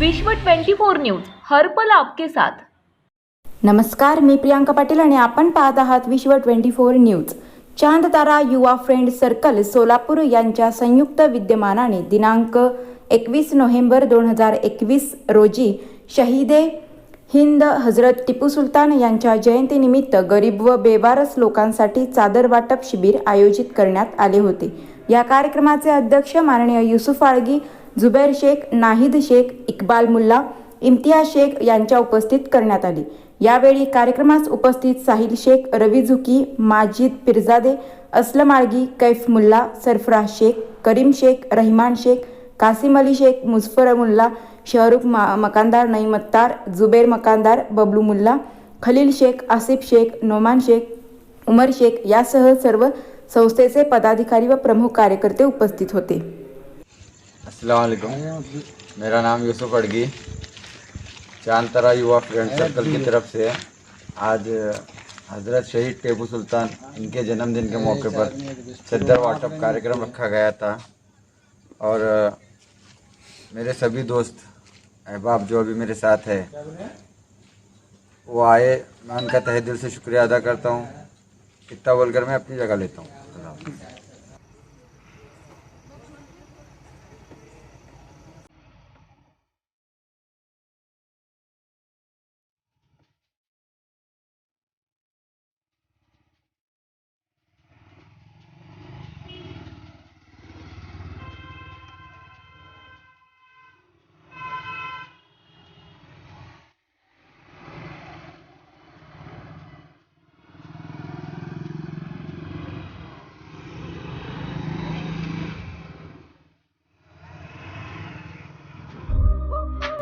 विश्व 24 न्यूज हर्पल आपके साथ. नमस्कार मी प्रियांका पाटील आणि आपण पाहत आहात विश्व ट्वेंटी फोर न्यूज. चांद तारा युवा फ्रेंड सर्कल सोलापूर यांच्या संयुक्त विद्यमानाने दिनांक एकवीस नोव्हेंबर दोन हजार एकवीस रोजी शहीदे हिंद हजरत टिपू सुलतान यांच्या जयंतीनिमित्त गरीब व बेवारस लोकांसाठी चादर वाटप शिबिर आयोजित करण्यात आले होते. या कार्यक्रमाचे अध्यक्ष माननीय युसुफ आळगी जुबैर शेख नाहिद शेख इक्बाल मुल्ला इम्तियाज शेख यांच्या उपस्थित करण्यात आली. यावेळी कार्यक्रमास उपस्थित साहिल शेख रवी झुकी माजिद पिरजादे असलम आळगी कैफ मुल्ला सरफराज शेख करीम शेख रहिमान शेख कासिम अली शेख मुझफर मुल्ला शहरुख मा मकानदार नईम अत्तार जुबेर मकानदार बबलू मुल्ला खलील शेख आसिफ शेख नोमान शेख उमर शेख यासह सर्व संस्थेचे पदाधिकारी व प्रमुख कार्यकर्ते उपस्थित होते. वालेकुम मेरा नाम यूसुफ अड़गी। चांदतरा युवा फ्रेंड सर्कल की तरफ़ से आज हज़रत शहीद टेपू सुल्तान, इनके जन्मदिन के मौके पर चद्दर वाटप कार्यक्रम रखा गया था। और मेरे सभी दोस्त, अहबाब जो अभी मेरे साथ है, वो आए। मैं उनका तहे दिल से शुक्रिया अदा करता हूँ। इतना बोलकर मैं अपनी जगह लेता हूँ।